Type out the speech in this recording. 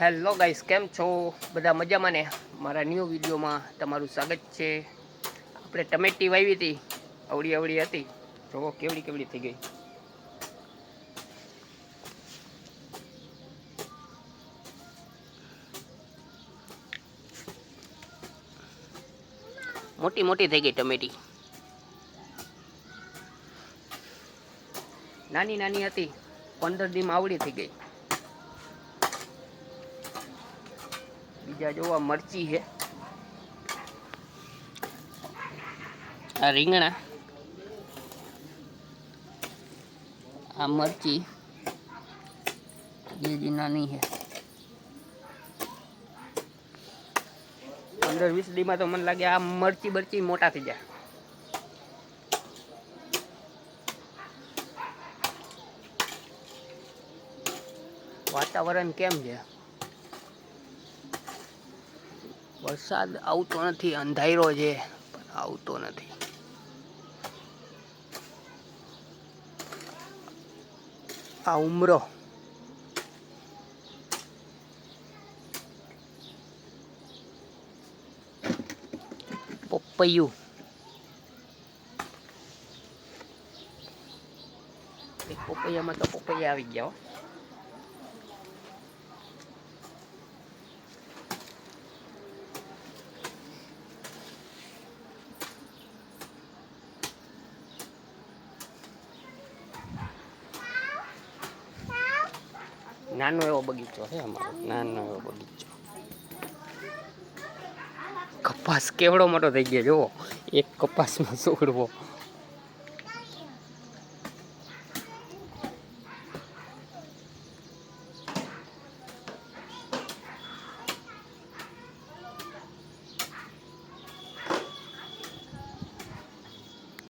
Hello guys કેમ છો? બધા મજામાં ને? મારા ન્યૂ વિડીયોમાં તમારું સ્વાગત છે. આપણે ટમેટી વાવી હતી. અવળી અવળી હતી. જોવો કેવડી કેવડી થઈ ગઈ. મોટી મોટી થઈ ગઈ ટમેટી. નાની નાની હતી. પંદર દીમાં આવડી થઈ ગઈ. બીજા જોવા મરચી છે. આ રીંગણા. આ મરચી. જી નાની છે. પંદર વીસ દીમાં તો મને લાગે આ મરચી બરચી મોટા થઈ જાય. વાતાવરણ કેમ છે? વરસાદ આવતો નથી અંધારો છે, પણ આવતો નથી. આ ઉમરો. પપૈયું. પપૈયામાં તો પપૈયા આવી ગયા નાનો એવો બગીચો છે અમારો. નાનો એવો બગીચો. કપાસ કેવડો મોટો થઈ ગયો, જુઓ. એક કપાસમાં છોડવો